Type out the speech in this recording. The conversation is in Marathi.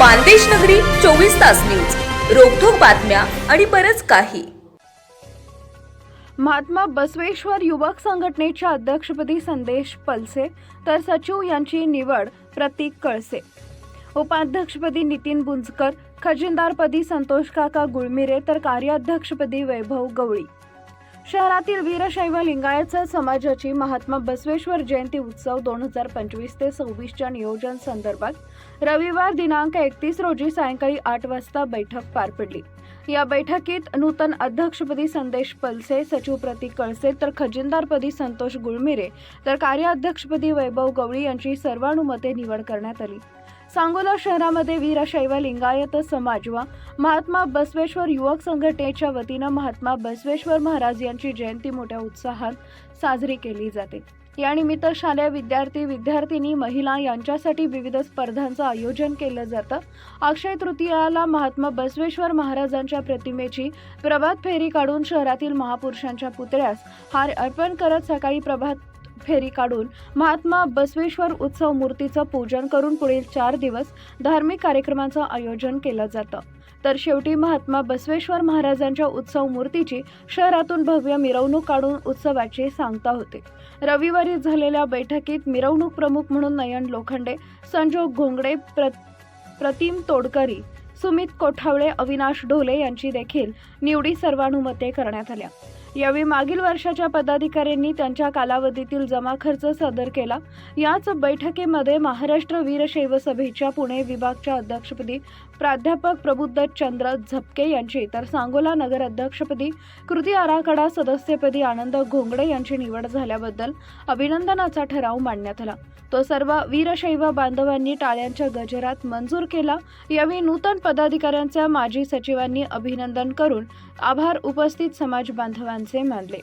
मानदेश नगरी चोवीस तास न्यूज. रोखोक बातम्या आणि बरच काही. महात्मा बसवेश्वर युवक संघटनेच्या अध्यक्षपदी संदेश पलसे तर सचिव यांची निवड प्रतीक कळसे. उपाध्यक्षपदी नितीन बुंजकर खजिनदारपदी संतोष काका गुळमिरे तर कार्याध्यक्षपदी वैभव गवळी. शहरातील वीरशैव लिंगायत समाजाची महात्मा बसवेश्वर जयंती उत्सव दोन हजार पंचवीस ते सव्वीसच्या नियोजन संदर्भात रविवार दिनांक एकतीस रोजी सायंकाळी आठ वाजता बैठक पार पडली. या बैठकीत नूतन अध्यक्षपदी संदेश पलसे सचिव प्रतीक कळसे तर खजिनदारपदी संतोष गुळमिरे तर कार्याध्यक्षपदी वैभव गवळी यांची सर्वानुमते निवड करण्यात आली. सांगोला शहरामध्ये वीरशैव लिंगायत समाज व महात्मा बसवेश्वर युवक संघटनेच्या वतीनं महात्मा बसवेश्वर महाराज यांची जयंती मोठ्या उत्साहात साजरी केली जाते. यानिमित्त शालेय विद्यार्थी विद्यार्थिनी महिला यांच्यासाठी विविध स्पर्धांचं आयोजन केलं जातं. अक्षय तृतीयाला महात्मा बसवेश्वर महाराजांच्या प्रतिमेची प्रभात फेरी काढून शहरातील महापुरुषांच्या पुतळ्यास हार अर्पण करत सकाळी प्रभात फेरी काढून महात्मा बसवेश्वर उत्सव मूर्तीचं पूजन करून पुढील चार दिवस धार्मिक कार्यक्रमाचं आयोजन केलं जातं. तर शेवटी महात्मा बसवेश्वर महाराजांच्या उत्सव मूर्तीची शहरातून भव्य मिरवणूक काढून उत्सवाची सांगता होते. रविवारी झालेल्या बैठकीत मिरवणूक प्रमुख म्हणून नयन लोखंडे संजोग घोंगडे प्र प्रतिम तोडकरी सुमित कोठावळे अविनाश ढोले यांची देखील निवडी सर्वानुमते करण्यात आल्या. यावेळी मागील वर्षाच्या पदाधिकाऱ्यांनी त्यांच्या कालावधीतील जमा खर्च सादर केला. याच बैठकीमध्ये महाराष्ट्र वीरशैव सभेच्या पुणे विभागच्या अध्यक्षपदी प्राध्यापक प्रबुद्ध चंद्र झपके यांची तर सांगोला नगर अध्यक्षपदी कृती आराखडा सदस्यपदी आनंद घोंगडे यांची निवड झाल्याबद्दल अभिनंदनाचा ठराव मांडण्यात आला. तो सर्व वीरशैव बांधवांनी टाळ्यांच्या गजरात मंजूर केला. यावेळी नूतन पदाधिकाऱ्यांच्या माजी सचिवांनी अभिनंदन करून आभार उपस्थित समाज बांधवांचे मानले.